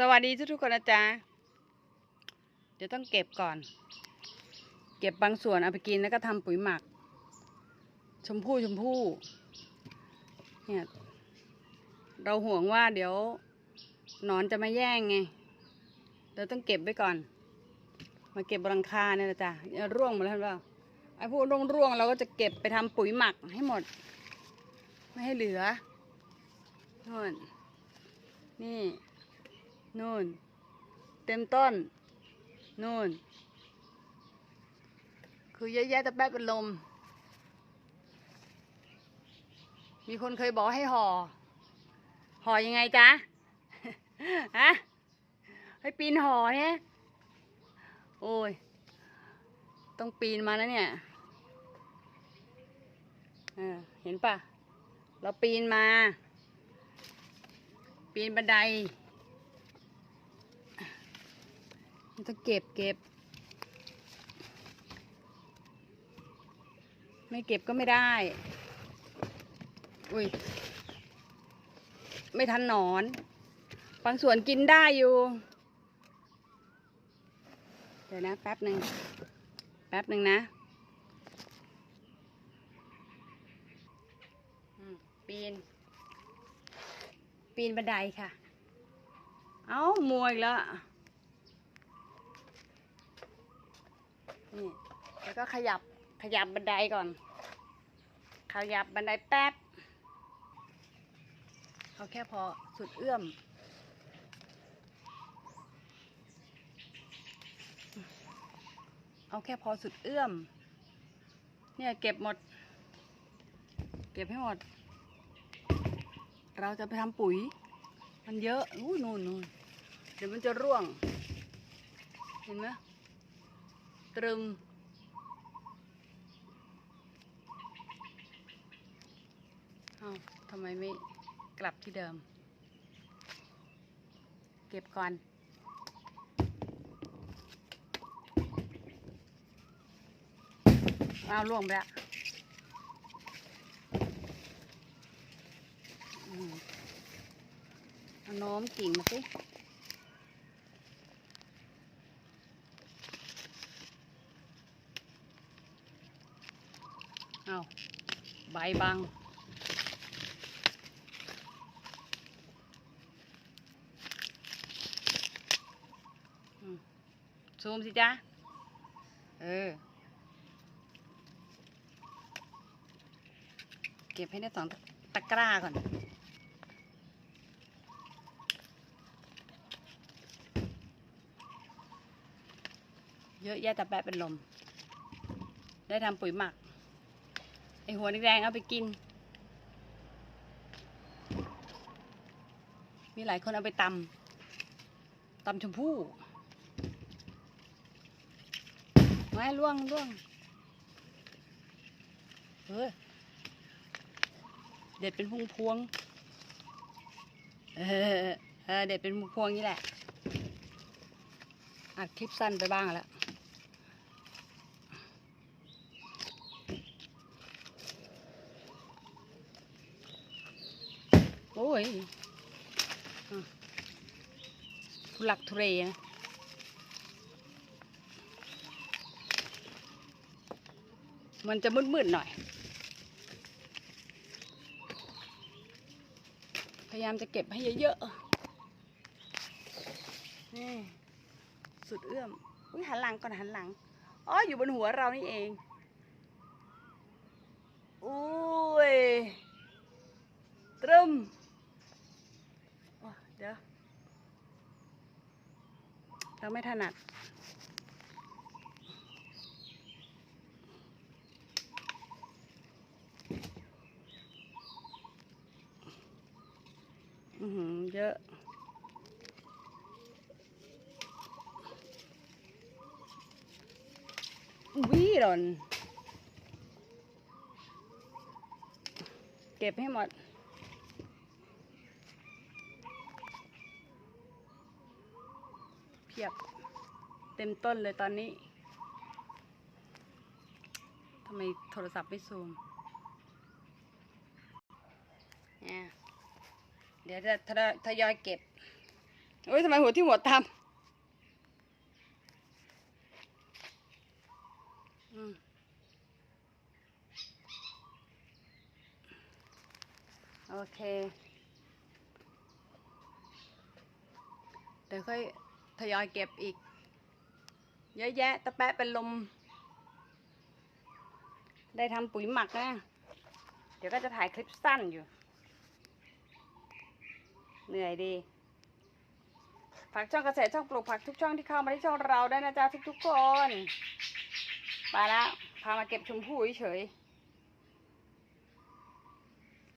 สวัสดีทุกๆคนนะจ๊ะเดี๋ยวต้องเก็บก่อน เก็บบางส่วนเอาไปกินแล้วก็ทำปุ๋ยหมัก ชมพู่ชมพู่เนี่ยเราห่วงว่าเดี๋ยวนอนจะมาแย่งไงเราต้องเก็บไว้ก่อน มาเก็บบังคาเนี่ยนะจ๊ะร่วงหมดแล้วเห็นเปล่าไอ้พวกร่วงๆเราก็จะเก็บไปทำปุ๋ยหมักให้หมด ไม่ให้เหลือนู่นนี่ นู่น เต็มต้น นู่น คือเยอะแยะแต่แป๊บเป็นลม มีคนเคยบอกให้ห่อ ห่อยังไงจ๊ะ ฮะ ให้ปีนห่อเนี่ย โอ้ย ต้องปีนมาแล้วเนี่ยเออเห็นปะเราปีนมา ปีนบันได ต้องเก็บเก็บ ไม่เก็บก็ไม่ได้ อุ้ย ไม่ทันหนอน บางส่วนกินได้อยู่ เดี๋ยวนะ แป๊บหนึ่ง แป๊บหนึ่งนะปีน ปีนบันไดค่ะ เอ้ามวยแล้ว นี่แล้วก็ขยับขยับบันไดก่อน ขยับบันไดแป๊บเอาแค่พอสุดเอื้อม เอาแค่พอสุดเอื้อม เนี่ยเก็บหมด เก็บให้หมด เราจะไปทำปุ๋ย มันเยอะอู้นู่นนู่นเดี๋ยวมันจะร่วง เห็นไหม ตรึม เอ้าทำไมไม่กลับที่เดิม เก็บก่อน เอาล่วงไปละอืมเอาโน้มกิ่งมาสิ เอาใบบัง ซูมสิจ๊ะ เออ เก็บให้ได้สองตะกร้าก่อนเยอะแยะแต่แปะเป็นลม ได้ทำปุ๋ยหมัก ไอหัวแดงๆเอาไปกิน มีหลายคนเอาไปตำตำชมพู่ไม้ล่วงล่วงเออเด็ดเป็นพวงพวงเออเออเด็ดเป็นพวงพวงนี่แหละอัดคลิปสั้นไปบ้างแล้ว ยทุลักทุเรนะมันจะมืดๆหน่อย พยายามจะเก็บให้เยอะๆนี่สุดเอื้อมอุ้ยหันหลังก่อนหันหลัง อ๋อ อยู่บนหัวเรานี่เอง อุ้ยตรึม เดี๋ยว เราไม่ถนัด อือหือ เยอะวิหล่นเก็บให้หมด พียบเต็มต้นเลยตอนนี้ทำไมโทรศัพท์ไม่ซูมเนี่ยเดี๋ยวจะทยอยเก็บโอ้ยทำไมหัวที่หัวตามอืมโอเค เดี๋ยวค่อย ทยอยเก็บอีก เยอะแยะตะแปะเป็นลม ได้ทำปุ๋ยหมักนะ เดี๋ยวก็จะถ่ายคลิปสั้นอยู่ เหนื่อยดีฝากช่องเกษตรช่องปลูกผักทุกช่องที่เข้ามาที่ช่องเราได้นะจ๊ะทุกๆคน ไปแล้ว พามาเก็บชมพู่เฉยๆ